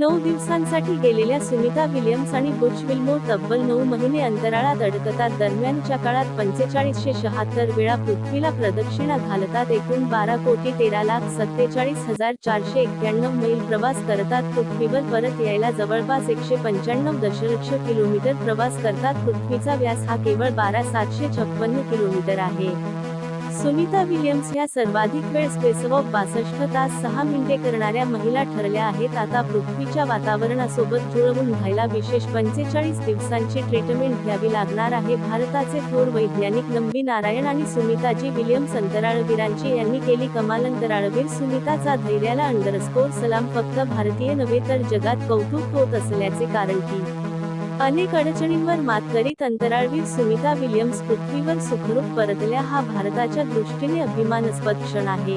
नऊ दिवसांसाठी गेलेल्या सुनीता विलियम्स आणि बुच विल्मो तब्बल नऊ महिने अंतराळात अडकतात. दरम्यानच्या काळात पंचेचाळीसशे शहात्तर वेळा पृथ्वीला प्रदक्षिणा घालतात. एकूण बारा कोटी तेरा लाख सत्तेचाळीस हजार चारशे एक्क्याण्णव मैल प्रवास करतात. पृथ्वीवर परत यायला जवळपास एकशे पंच्याण्णव दशलक्ष किलोमीटर प्रवास करतात. पृथ्वीचा व्यास हा केवळ बारा सातशे छप्पन्न किलोमीटर आहे. सुनीता विलियम्स ह्या सर्वाधिक वेळ स्पेसवॉक बासष्ट तास सहा मिनिटे करणाऱ्या महिला ठरल्या आहेत. आता पृथ्वीच्या वातावरणासोबत जुळवून व्हायला विशेष पंचेचाळीस दिवसांची ट्रीटमेंट घ्यावी लागणार आहे. भारताचे थोर वैज्ञानिक नंबी नारायण आणि सुनीताजी विलियम्स अंतराळवीरांची यांनी केली कमाल अंतराळवीर. सुनीताचा धैर्याला अंडरस्कोर सलाम. फक्त भारतीय नव्हे तर जगात कौतुक होत असल्याचे कारण की अनेक अडचणींवर मात करीत अंतराळवीर सुनीता विलियम्स पृथ्वीवर सुखरूप परतल्या हा भारताच्या दृष्टीने अभिमानास्पद क्षण आहे.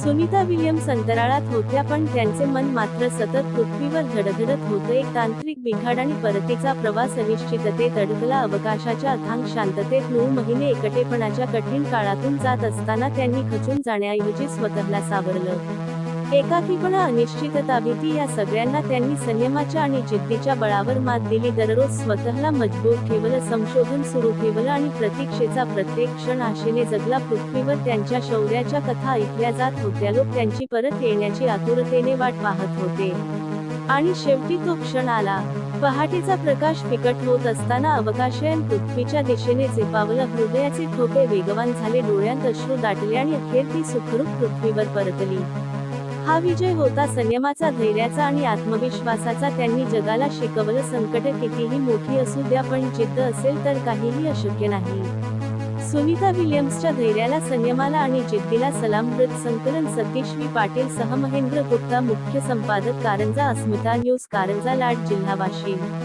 सुनीता विल्यम्स अंतराळात होत्या पण त्यांचे मन मात्र सतत पृथ्वीवर धडधडत होते. एक तांत्रिक बिघाड आणि परतीचा प्रवास अनिश्चिततेत अडकला. अवकाशाच्या अथांग शांततेत नऊ महिने एकटेपणाच्या कठीण काळातून जात असताना त्यांनी खचून जाण्याऐवजी स्वतःला सावरलं. एकाकीपणा अनिश्चितता भीती या सगळ्यांना त्यांनी संयमाच्या आणि जिद्दीच्या बळावर मात दिली. दररोज स्वतःला मजबूत ठेवलं संशोधन सुरू ठेवलं आणि प्रतीक्षेचा प्रत्येक क्षण आशेने जगला. पृथ्वीवर त्यांच्या शौर्याच्या कथा ऐकल्या जात होत्या. लोक त्यांची परत येण्याची आतुरतेने वाट पाहत होते. आणि शेवटी तो क्षण आला. पहाटेचा प्रकाश फिकट होत असताना अवकाशयान पृथ्वीच्या दिशेने झेपावलं. हृदयाचे ठोके वेगवान झाले. डोळ्यांत अश्रू दाटले आणि अखेर ती सुखरूप पृथ्वीवर परतली. हा विजय होता संयमाचा धैर्याचा आणि आत्मविश्वासाचा. त्यांनी जगाला शिकवलं संकट कितीही मोठी असू द्या पण जिद्द असेल तर काहीही अशक्य नाही. सुनीता विल्यम्सच्या धैर्याला संयमाला आणि जिद्दीला सलाम मृत संकलन सतीश वी पाटील सह महेंद्र गुप्ता मुख्य संपादक कारंजा अस्मिता न्यूज कारंजा लाट जिल्हा वाशिम